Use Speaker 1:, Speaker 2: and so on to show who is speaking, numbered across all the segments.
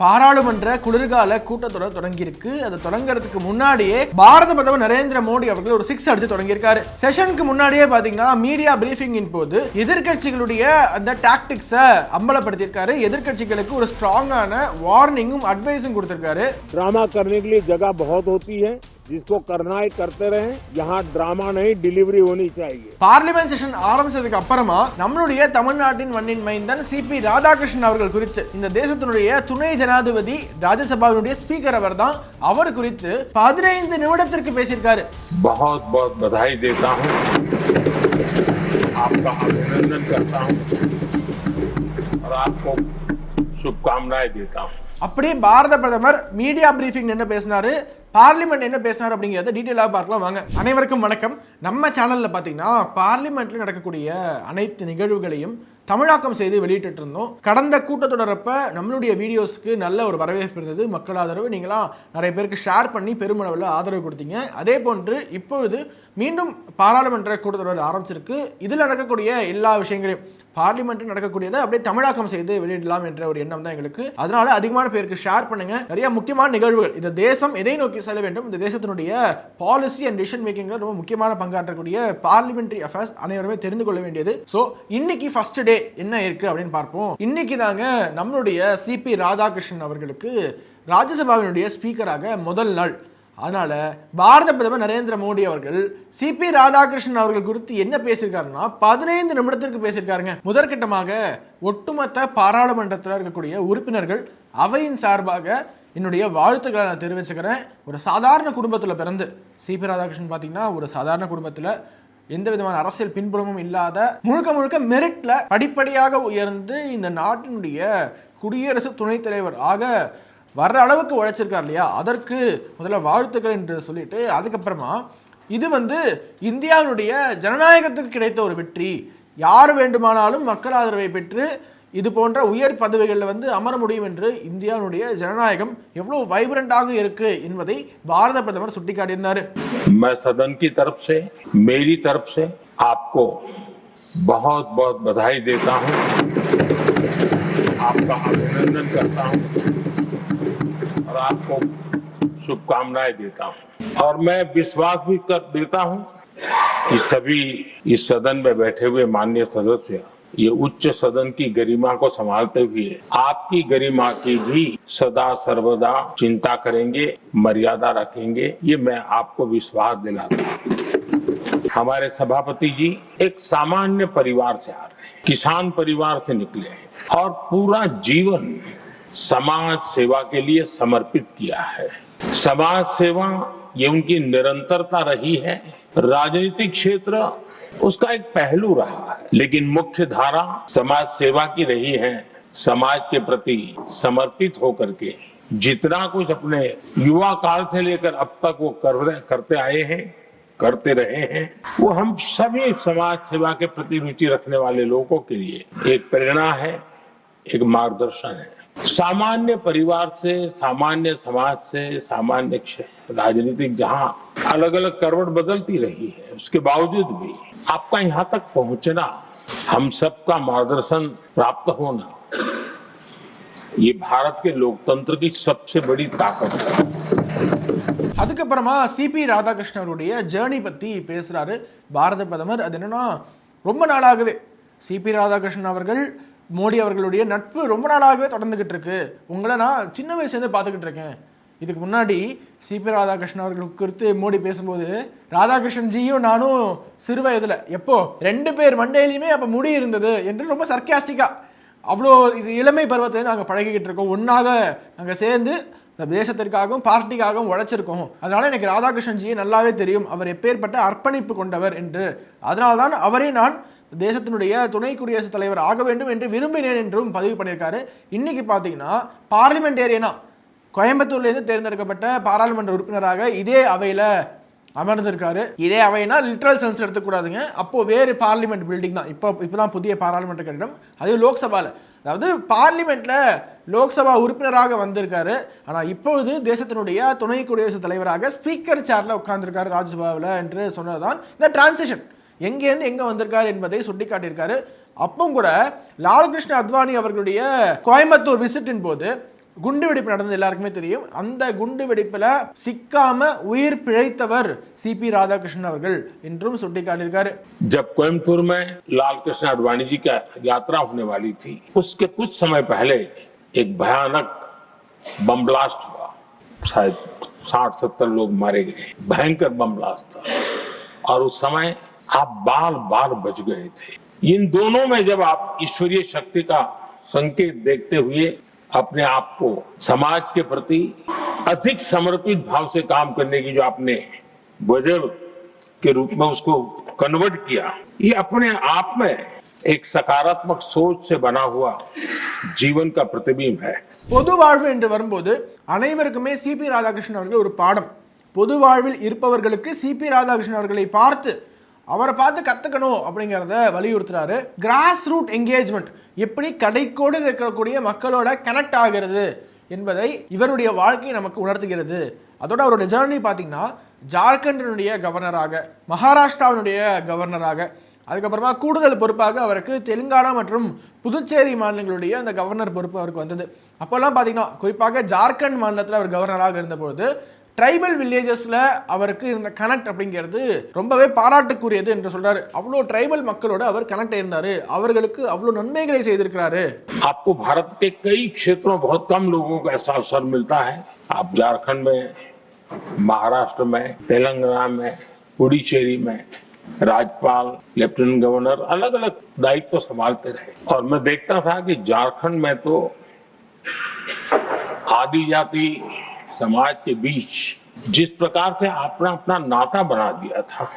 Speaker 1: பாராளுமன்ற குளிர்கால கூட்டத்தொடர் தொடங்கியிருக்கு அது தொடங்குறதுக்கு முன்னாடியே பாரத பிரதமர் நரேந்திர மோடி அவர்கள் ஒரு சிக்ஸ் அடிச்சு தொடங்கியிருக்காரு செஷனுக்கு முன்னாடியே பாத்தீங்கன்னா மீடியா பிரீஃபிங்கின் போது எதிர்க்கட்சிகளுடைய அந்த டாக்டிக்ஸை அம்பலப்படுத்தியிருக்காரு எதிர்க்கட்சிகளுக்கு ஒரு ஸ்ட்ராங்கான வார்னிங்கும் அட்வைஸும் கொடுத்திருக்காரு
Speaker 2: ड्रामा करने के लिए जगह बहुत होती है जिसको करना है करते रहें यहाँ ड्रामा नहीं डिलीवरी होनी चाहिए
Speaker 1: பார்லிமெண்ட் செஷன் ஆரம்பிச்சதுக்கு அப்புறமா நம்மளுடைய தமிழ்நாட்டின் மண்ணின் மைந்தன் சிபி ராதாகிருஷ்ணன் அவர்கள் குறித்து இந்த தேசத்தினுடைய துணை ஜனாதிபதி ராஜ்யசபாவினுடைய ஸ்பீக்கர் அவர் தான் அவர் குறித்து பதினைந்து நிமிடத்திற்கு பேசியிருக்காரு
Speaker 2: बहुत बहुत बधाई देता हूँ आपका अभिनंदन करता हूँ और आपको शुभकामनाएं देता हूँ
Speaker 1: அப்படி பாரத பிரதமர் மீடியா பிரீஃபிங் என்ன பேசினாரு? பார்லிமெண்ட் என்ன பேசினார் அப்படிங்கிறத டீட்டெயிலாக பார்க்கலாம். வாங்க. அனைவருக்கும் வணக்கம். நம்ம சேனலில் பார்த்தீங்கன்னா பார்லிமெண்ட்டில் நடக்கக்கூடிய அனைத்து நிகழ்வுகளையும் தமிழாக்கம் செய்து வெளியிட்டு இருந்தோம். கடந்த கூட்டத்தொடரப்ப நம்மளுடைய வீடியோஸ்க்கு நல்ல ஒரு வரவேற்பு இருந்தது. மக்கள் ஆதரவு நீங்களாம் நிறைய பேருக்கு ஷேர் பண்ணி பெருமளவில் ஆதரவு கொடுத்தீங்க. அதே போன்று இப்பொழுது மீண்டும் பாராளுமன்ற கூட்டத்தொடர் ஆரம்பிச்சிருக்கு. இதில் நடக்கக்கூடிய எல்லா விஷயங்களையும் பார்லிமெண்ட் நடக்கக்கூடியதை அப்படியே தமிழாக்கம் செய்து வெளியிடலாம் என்ற ஒரு எண்ணம் தான் எங்களுக்கு. அதனால அதிகமான பேருக்கு ஷேர் பண்ணுங்க. நிறைய முக்கியமான நிகழ்வுகள். இந்த தேசம் எதை நோக்கி செல்ல வேண்டும்? இந்த தேசத்தினுடைய பாலிசி அண்ட் டிசிஷன் மேக்கிங்ல ரொம்ப முக்கியமான பங்காற்றக்கூடிய பார்லிமெண்டரி அஃபேர்ஸ் அனைவருமே தெரிந்து கொள்ள வேண்டியது. ஸோ இன்னைக்கு ஃபர்ஸ்ட் டே என்ன இருக்கு அப்படின்னு பார்ப்போம். இன்னைக்கு தாங்க நம்மளுடைய சிபி ராதாகிருஷ்ணன் அவர்களுக்கு ராஜ்யசபாவினுடைய ஸ்பீக்கராக முதல் நாள். அதனால் பாரத பிரதமர் நரேந்திர மோடி அவர்கள் சிபி ராதாகிருஷ்ணன் அவர்கள் குறித்து என்ன பேசியிருக்காருன்னா பதினைந்து நிமிடத்திற்கு பேசியிருக்காருங்க. முதற்கட்டமாக ஒட்டுமொத்த பாராளுமன்றத்தில் இருக்கக்கூடிய உறுப்பினர்கள் அவையின் சார்பாக என்னுடைய வாழ்த்துக்களை நான் தெரிவிச்சுக்கிறேன். ஒரு சாதாரண குடும்பத்தில் பிறந்து சிபி ராதாகிருஷ்ணன் பார்த்தீங்கன்னா ஒரு சாதாரண குடும்பத்தில் எந்த விதமான அரசியல் பின்புலமும் இல்லாத முழுக்க முழுக்க மெரிட்ல படிப்படியாக உயர்ந்து இந்த நாட்டினுடைய குடியரசு துணைத் தலைவர் ஆக வர்ற அளவுக்கு உழைச்சிருக்கார் இல்லையா அதற்கு முதல்ல வாழ்த்துக்கள் என்று சொல்லிட்டு அதுக்கப்புறமா இது வந்து இந்தியாவினுடைய ஜனநாயகத்துக்கு கிடைத்த ஒரு வெற்றி யார் வேண்டுமானாலும் மக்கள் ஆதரவை பெற்று இது போன்ற உயர் பதவிகளில் வந்து அமர முடியும் என்று இந்தியாவினுடைய ஜனநாயகம் எவ்வளோ வைப்ரண்டாக இருக்கு என்பதை பாரத பிரதமர் சுட்டிக்காட்டியிருந்தார்
Speaker 2: मैं सदन की तरफ से मेरी तरफ से आपको बहुत बहुत बधाई देता हूँ आपका अभिनंदन करता हूँ और आपको शुभकामनाएँ देता हूँ। और मैं विश्वास भी कर देता हूँ कि सभी इस सदन में बैठे हुए माननीय सदस्य, ये उच्च सदन की गरिमा को संभालते हुए आपकी गरिमा की भी सदा सर्वदा चिंता करेंगे, मर्यादा रखेंगे, ये मैं आपको विश्वास दिलाता हूँ। हमारे सभापति जी एक सामान्य परिवार से आ रहे हैं, किसान परिवार से निकले हैं और पूरा जीवन समाज सेवा के लिए समर्पित किया है। समाज सेवा ये उनकी निरंतरता रही है। राजनीतिक क्षेत्र उसका एक पहलू रहा है। लेकिन मुख्य धारा समाज सेवा की रही है। समाज के प्रति समर्पित होकर के जितना कुछ अपने युवा काल से लेकर अब तक वो कर, करते आए हैं करते रहे हैं वो हम सभी समाज सेवा के प्रति रुचि रखने वाले लोगों के लिए एक प्रेरणा है एक मार्गदर्शन है। सामान्य परिवार से सामान्य समाज से सामान्य क्षेत्र राजनीतिक जहां अलग अलग करवट बदलती रही है उसके बावजूद भी आपका यहाँ तक पहुंचना हम सबका मार्गदर्शन प्राप्त होना ये भारत के लोकतंत्र की सबसे बड़ी ताकत है
Speaker 1: அதுக்கப்புறமா சிபி ராதாகிருஷ்ணன் அவருடைய ஜேர்னி பற்றி பேசுகிறாரு பாரத பிரதமர் அது என்னன்னா ரொம்ப நாளாகவே சிபி ராதாகிருஷ்ணன் அவர்கள் மோடி அவர்களுடைய நட்பு ரொம்ப நாளாகவே தொடர்ந்துகிட்டு இருக்கு. உங்களை நான் சின்ன வயசுலேருந்து பார்த்துக்கிட்டு இருக்கேன். இதுக்கு முன்னாடி சிபி ராதாகிருஷ்ணன் அவர்கள் குறித்து மோடி பேசும்போது ராதாகிருஷ்ணன் ஜியும் நானும் சிறு வயதில் எப்போ? ரெண்டு பேர் மண்டையிலையுமே அப்போ முடி இருந்தது என்று ரொம்ப சர்க்காஸ்டிக்காக அவ்வளோ இது இளமை பருவத்திலேருந்து நாங்கள் பழகிக்கிட்டு இருக்கோம். ஒன்றாக நாங்கள் சேர்ந்து இந்த தேசத்திற்காகவும் பார்ட்டிக்காகவும் உழைச்சிருக்கோம். அதனால் எனக்கு ராதாகிருஷ்ணன்ஜியை நல்லாவே தெரியும். அவர் எப்பேற்பட்ட அர்ப்பணிப்பு கொண்டவர் என்று. அதனால்தான் அவரை நான் தேசத்தினுடைய துணை குடியரசுத் தலைவர் ஆக வேண்டும் என்று விரும்பினேன் என்றும் பதிவு பண்ணியிருக்காரு. இன்னைக்கு பார்த்தீங்கன்னா பார்லிமெண்டேரியனா கோயம்புத்தூர்லேருந்து தேர்ந்தெடுக்கப்பட்ட பாராளுமன்ற உறுப்பினராக இதே அவையில் அமர்ந்திருக்காரு. இதே அவைனா லிட்ரல் சென்ஸ் எடுத்துக்கூடாதுங்க. அப்போ வேறு பார்லிமெண்ட் பில்டிங் தான். இப்போ இப்போ தான் புதிய பாராளுமன்ற கட்டிடம். அது லோக்சபாவில் அதாவது பார்லிமெண்ட்டில் லோக்சபா உறுப்பினராக வந்திருக்காரு. ஆனால் இப்பொழுது தேசத்தினுடைய துணை குடியரசுத் தலைவராக ஸ்பீக்கர் சேரில் உட்காந்துருக்காரு ராஜ்யசபாவில் என்று சொன்னதுதான் இந்த டிரான்சிஷன் எங்கேருந்து எங்கே வந்திருக்காரு என்பதை சுட்டிக்காட்டியிருக்காரு அப்பவும் கூட லால்கிருஷ்ண அத்வானி அவர்களுடைய கோயம்புத்தூர் விசிட்டின் போது குண்டு வெடிப்பு நடந்தது எல்லாருக்குமே தெரியும் அந்த குண்டு வெடிப்புல சிக்காம உயிர் பிழைத்தவர் சிபி ராதாகிருஷ்ணன் அவர்கள் என்றும் சுட்டிக்காட்டியிருக்காரு
Speaker 2: जब कोयम्बतूर में लाल कृष्ण आडवाणी जी का यात्रा होने वाली थी उसके कुछ समय पहले एक भयानक बम ब्लास्ट हुआ शायद साठ सत्तर लोग मारे गए भयंकर बम ब्लास्ट था और उस समय आप बाल बाल बच गए थे इन दोनों में जब आप ईश्वरीय शक्ति का संकेत देखते हुए अपने आप को समाज के प्रति अधिक समर्पित भाव से काम करने की जो आपने वजह के रूप में उसको कन्वर्ट किया ये अपने आप में एक सकारात्मक सोच से बना हुआ जीवन का प्रतिबिंब है
Speaker 1: பொது வாழ்வு என்று வரும்போது அனைவருக்குமே சிபி ராதாகிருஷ்ணன் அவர்கள் ஒரு பாடம் பொது வாழ்வில் இருப்பவர்களுக்கு சிபி ராதாகிருஷ்ணன் அவர்களை பார்த்து அவரை பார்த்து கற்றுக்கணும் அப்படிங்கிறத வலியுறுத்துறாரு. கிராஸ் ரூட் என்கேஜ்மெண்ட் எப்படி கடைக்கோடு இருக்கக்கூடிய மக்களோட கனெக்ட் ஆகிறது என்பதை இவருடைய வாழ்க்கை நமக்கு உணர்த்துகிறது. அதோட அவருடைய ஜேர்னி பார்த்தீங்கன்னா ஜார்க்கண்டினுடைய கவர்னராக மகாராஷ்டிராவினுடைய கவர்னராக அதுக்கப்புறமா கூடுதல் பொறுப்பாக அவருக்கு தெலுங்கானா மற்றும் புதுச்சேரி மாநிலங்களுடைய அந்த கவர்னர் பொறுப்பு அவருக்கு வந்தது. அப்போல்லாம் பார்த்தீங்கன்னா குறிப்பாக ஜார்க்கண்ட் மாநிலத்தில் அவர் கவர்னராக இருந்தபோது ட்ரைபல் வில்லேஜஸில் அவருக்கு இருந்த கனெக்ட் அப்படிங்கிறது ரொம்பவே பாராட்டுக்குரியது என்று சொல்றாரு அவ்வளோ ட்ரைபல் மக்களோட அவர் கனெக்ட் இருந்தார் அவர்களுக்கு அவ்வளோ நன்மைகளை செய்திருக்கிறாரு
Speaker 2: आपको भारत के कई क्षेत्रों में बहुत कम लोगों को ऐसा अवसर मिलता है आप झारखंड में महाराष्ट्र में तेलंगाना में पुडुचेरी में राज्यपाल लेफ्टिनेंट गवर्नर अलग अलग दायित्व संभालते रहे और मैं देखता था कि झारखंड में तो आदिजाति समाज के बीच जिस प्रकार से आपने अपना नाता बना दिया था,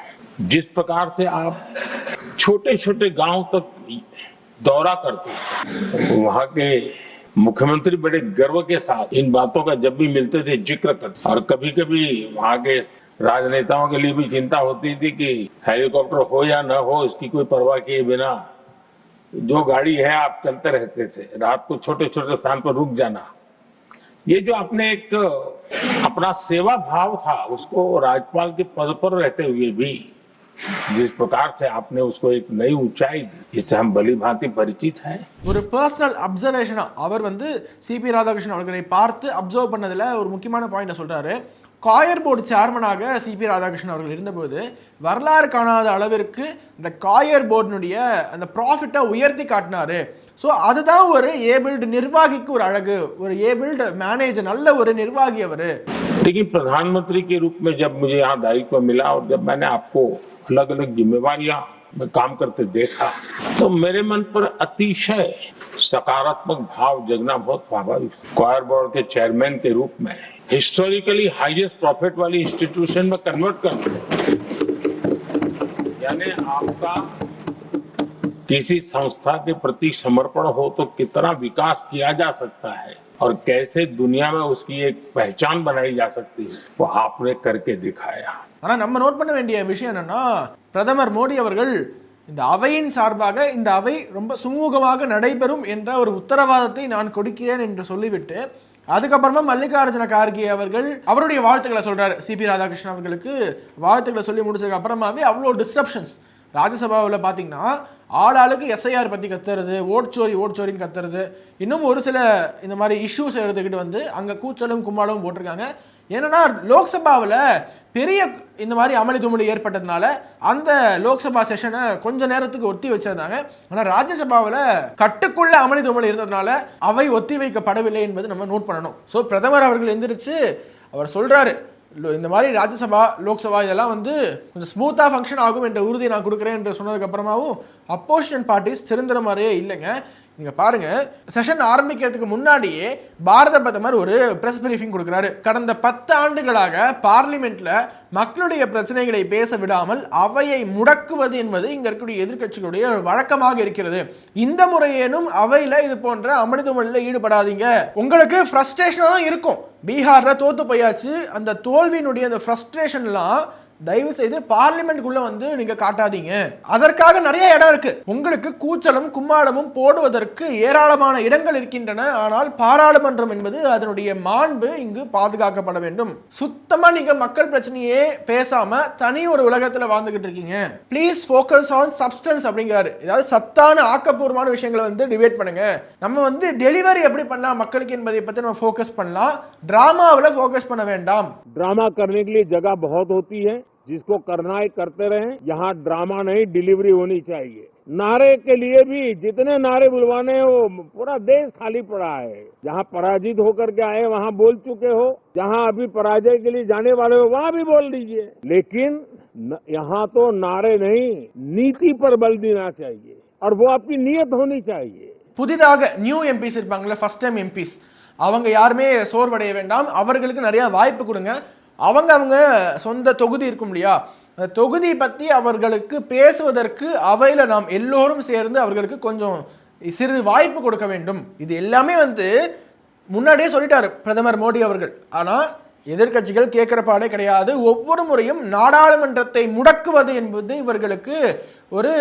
Speaker 2: जिस प्रकार से आप छोटे छोटे गाँव तक दौरा करते थे, वहाँ के मुख्यमंत्री बड़े गर्व के साथ इन बातों का जब भी मिलते थे ज़िक्र करते और कभी कभी वहाँ के राजनेताओं के लिए भी चिंता होती थी कि हेलीकॉप्टर हो या न हो, इसकी कोई परवाह किए बिना जो गाड़ी है, आप चलते रहते थे। रात को छोटे छोटे स्थान पर रुक जाना। ये जो आपने एक अपना सेवा भाव था उसको राज्यपाल के पद पर रहते हुए भी जिस प्रकार से आपने उसको एक नई ऊंचाई दी इससे हम भली भांति परिचित हैं
Speaker 1: ஒரு பர்சனல் அப்சர்வேஷனா அவர் வந்து சிபி ராதாகிருஷ்ணன் அவர்களை பார்த்து அப்சர்வ் பண்ணதுல ஒரு முக்கியமான பாயிண்ட சொல்றாரு காயர் போர்டு சேர்மனாக சிபி ராதாகிருஷ்ணன் அவர்கள் இருந்தபோது வரலாறு காணாத அளவிற்கு இந்த காயர் போர்டினுடைய அந்த ப்ராஃபிட்டை உயர்த்தி காட்டினாரு ஸோ அதுதான் ஒரு ஏபிள்டு நிர்வாகிக்கு ஒரு அழகு ஒரு ஏபிள்டு மேனேஜர் நல்ல ஒரு நிர்வாகி அவர்
Speaker 2: लेकिन प्रधानमंत्री के रूप में जब मुझे यहाँ दायित्व मिला और जब मैंने आपको अलग अलग जिम्मेवारियां में काम करते देखा तो मेरे मन पर अतिशय सकारात्मक भाव जगना बहुत स्वाभाविक था। क्वायर बोर्ड के चेयरमैन के रूप में हिस्टोरिकली हाईएस्ट प्रॉफिट वाली इंस्टीट्यूशन में कन्वर्ट कर यानी आपका किसी संस्था के प्रति समर्पण हो तो कितना विकास किया जा सकता है और कैसे दुनिया में उसकी एक पहचान बनाई जा सकती है वो आपने करके दिखाया
Speaker 1: ஆனால் நம்ம நோட் பண்ண வேண்டிய விஷயம் என்னன்னா பிரதமர் மோடி அவர்கள் இந்த அவையின் சார்பாக இந்த அவை ரொம்ப சுமூகமாக நடைபெறும் என்ற ஒரு உத்தரவாதத்தை நான் கொடுக்கிறேன் என்று சொல்லிவிட்டு அதுக்கப்புறமா மல்லிகார்ஜுன கார்கே அவர்கள் அவருடைய வாழ்த்துக்களை சொல்றாரு. சிபி ராதாகிருஷ்ணன் அவர்களுக்கு வாழ்த்துக்களை சொல்லி முடிச்சதுக்கு அப்புறமாவே அவ்வளோ டிஸ்ட்ரப்ஷன்ஸ் ராஜ்யசபாவில் பார்த்தீங்கன்னா ஆள் ஆளுக்கு எஸ்ஐஆர் பற்றி கத்துறது ஓட்சோரி ஓட்சோரின்னு கத்துறது. இன்னும் ஒரு சில இந்த மாதிரி இஷ்யூஸ் எடுத்துக்கிட்டு வந்து அங்கே கூச்சலும் கும்மாளவும் போட்டிருக்காங்க. ஏன்னா லோக்சபாவில் பெரிய இந்த மாதிரி அமளி துமளி ஏற்பட்டதுனால அந்த லோக்சபா செஷனை கொஞ்ச நேரத்துக்கு ஒத்தி வச்சிருந்தாங்க. ஆனால் ராஜ்யசபாவில் கட்டுக்குள்ள அமளி துமளி இருந்ததுனால அவை ஒத்தி வைக்கப்படவில்லை என்பது நம்ம நோட் பண்ணணும். ஸோ பிரதமர் அவர்கள் எந்திரிச்சு அவர் சொல்கிறாரு இந்த மாதிரி ராஜ்யசபா லோக்சபா இதெல்லாம் வந்து கொஞ்சம் ஸ்மூத்தாக ஃபங்க்ஷன் ஆகும் என்ற உறுதியை நான் கொடுக்குறேன் என்று சொன்னதுக்கப்புறமாவும் அப்போசிஷன் பார்ட்டிஸ் திருந்துற மாதிரியே இல்லைங்க. நீங்கள் பாருங்கள் செஷன் ஆரம்பிக்கிறதுக்கு முன்னாடியே பாரத பிரதமர் ஒரு ப்ரெஸ் பிரீஃபிங் கொடுக்குறாரு. கடந்த பத்து ஆண்டுகளாக பார்லிமெண்ட்டில் மக்களுடைய பிரச்சனைகளை பேச விடாமல் அவையை முடக்குவது என்பது இங்கே இருக்கக்கூடிய எதிர்க்கட்சிகளுடைய ஒரு வழக்கமாக இருக்கிறது. இந்த முறையேனும் அவையில் இது போன்ற அமிர்தமொழியில் ஈடுபடாதீங்க. உங்களுக்கு ஃப்ரஸ்ட்ரேஷனாக தான் இருக்கும். பீகாரில் தோத்து போயாச்சு. அந்த தோல்வியினுடைய அந்த ஃப்ரஸ்ட்ரேஷன்லாம் தயவு செய்து பார்லிமெண்ட்குள்ள வந்து நீங்க காட்டாதீங்க அதற்காக நிறைய இடம் இருக்கு உங்களுக்கு கூச்சலும் கும்மாளமும் போடுவதற்கு ஏராளமான இடங்கள் இருக்கின்றன ஆனால் பாராளுமன்றம் என்பது அதனுடைய மாண்பு இங்கு பாதுகாக்கப்பட வேண்டும் சுத்தமா நீங்க மக்கள் பிரச்சனையே பேசாம தனி ஒரு உலகத்துல வாழ்ந்துகிட்டு இருக்கீங்க ப்ளீஸ் ஃபோக்கஸ் ஆன் சப்ஸ்டன்ஸ் அப்படிங்கிறாரு ஏதாவது சத்தான ஆக்கப்பூர்வமான விஷயங்களை வந்து டிபேட் பண்ணுங்க நம்ம வந்து டெலிவரி எப்படி பண்ணலாம் மக்களுக்கு என்பதை பத்தி நம்ம ஃபோக்கஸ் பண்ணலாம் டிராமாவில் ஃபோக்கஸ் பண்ண வேண்டாம்
Speaker 2: ड्रामा करने के लिए जगह बहुत होती है जिसको करना है करते रहें यहाँ ड्रामा नहीं डिलीवरी होनी चाहिए नारे के लिए भी जितने नारे बुलवाने हैं वो पूरा देश खाली पड़ा है जहाँ पराजित होकर के आए वहाँ बोल चुके हो जहाँ अभी पराजय के लिए जाने वाले हो वहाँ भी बोल दीजिए लेकिन न, यहाँ तो नारे नहीं नीति पर बल देना चाहिए और वो आपकी नीयत होनी चाहिए
Speaker 1: புதிதாக நியூ எம்பிஸ் இருப்பாங்கல்ல ஃபர்ஸ்ட் டைம் எம்பிஸ் அவங்க யாருமே சோர்வடைய வேண்டாம் அவர்களுக்கு நிறைய வாய்ப்பு கொடுங்க அவங்க அவங்க சொந்த தொகுதி இருக்கும் இல்லையா? அந்த தொகுதி பற்றி அவர்களுக்கு பேசுவதற்கு அவையில் நாம் எல்லோரும் சேர்ந்து அவர்களுக்கு கொஞ்சம் சிறிது வாய்ப்பு கொடுக்க வேண்டும். இது எல்லாமே வந்து முன்னாடியே சொல்லிட்டார் பிரதமர் மோடி அவர்கள். ஆனால் எதிர்க்கட்சிகள் கேட்குற பாடே கிடையாது. ஒவ்வொரு முறையும் நாடாளுமன்றத்தை முடக்குவது என்பது இவர்களுக்கு ஒரு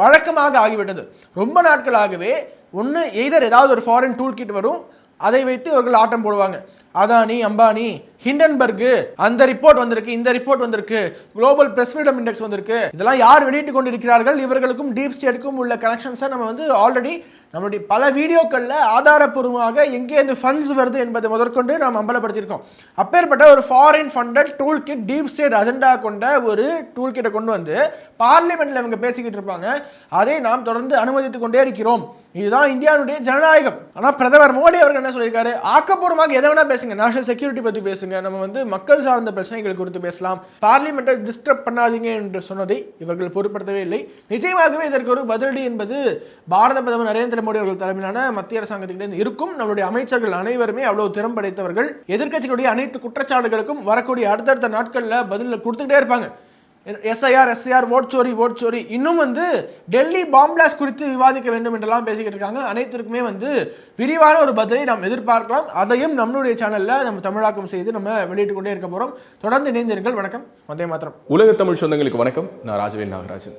Speaker 1: வழக்கமாக ஆகிவிட்டது. ரொம்ப நாட்களாகவே ஒன்று எய்தர் ஏதாவது ஒரு ஃபாரின் டூல் கிட் வரும் அதை வைத்து இவர்கள் ஆட்டம் போடுவாங்க. அதானி அம்பானி ஹிண்டன்பர்கு அந்த ரிப்போர்ட் வந்திருக்கு இந்த ரிப்போர்ட் வந்திருக்கு குளோபல் பிரஸ் ஃப்ரீடம் இண்டெக்ஸ் வந்திருக்கு. இதெல்லாம் யார் வெளியிட்டு கொண்டிருக்கிறார்கள்? இவர்களுக்கும் டீப் ஸ்டேட்டுக்கும் உள்ள கனெக்ஷன்ஸை நம்ம வந்து ஆல்ரெடி நம்மளுடைய பல வீடியோக்களில் ஆதாரப்பூர்வமாக எங்கேருந்து ஃபண்ட்ஸ் வருது என்பதை முதற்கொண்டு நாம் அம்பலப்படுத்தியிருக்கோம். அப்பேற்பட்ட ஒரு foreign funded tool kit deep state agenda கொண்ட ஒரு டூல் கிட்டை கொண்டு வந்து பார்லிமெண்ட்டில் இவங்க பேசிக்கிட்டு இருப்பாங்க. அதை நாம் தொடர்ந்து அனுமதித்துக் கொண்டே இருக்கிறோம். இதுதான் இந்தியாவுடைய ஜனநாயகம். ஆனால் பிரதமர் மோடி அவர்கள் என்ன சொல்லியிருக்காரு? ஆக்கப்பூர்வமாக எதை வேணா பேசுங்க. நேஷனல் செக்யூரிட்டி பற்றி பேசுங்க. நம்ம வந்து மக்கள் சார்ந்த பிரச்சனைகள் குறித்து பேசலாம். பார்லிமெண்ட்டை டிஸ்டர்ப் பண்ணாதீங்க என்று சொன்னதை இவர்கள் பொருட்படுத்தவே இல்லை. நிச்சயமாகவே இதற்கு ஒரு பதிலடி என்பது பாரத பிரதமர் நரேந்திர மோடி அவர்கள் தலைமையிலான மத்திய அரசாங்கத்திலிருந்து இருக்கும் நம்மளுடைய அமைச்சர்கள் அனைவருமே அவ்வளவு திறம் படைத்தவர்கள். எதிர்க்கட்சிகளுடைய அனைத்து குற்றச்சாட்டுகளுக்கும் வரக்கூடிய அடுத்தடுத்த நாட்களில் பதில் கொடுத்துக்கிட்டே இருப்பாங்க. எஸ்ஐஆர் எஸ்ஐஆர் ஓட் சோரி ஓட் சோரி. இன்னும் வந்து டெல்லி பாம்பிளாஸ் குறித்து விவாதிக்க வேண்டும் என்றெல்லாம் பேசிக்கிட்டு இருக்காங்க. அனைத்திற்குமே வந்து விரிவான ஒரு பதிலை நாம் எதிர்பார்க்கலாம். அதையும் நம்மளுடைய சேனலில் நம்ம தமிழாக்கம் செய்து நம்ம வெளியிட்டு கொண்டே இருக்க போகிறோம் தொடர்ந்து இணைந்திருங்கள். வணக்கம். வந்தே மாத்திரம்
Speaker 3: உலக தமிழ் சொந்தங்களுக்கு வணக்கம். நான் ராஜவேல் நாகராஜன்.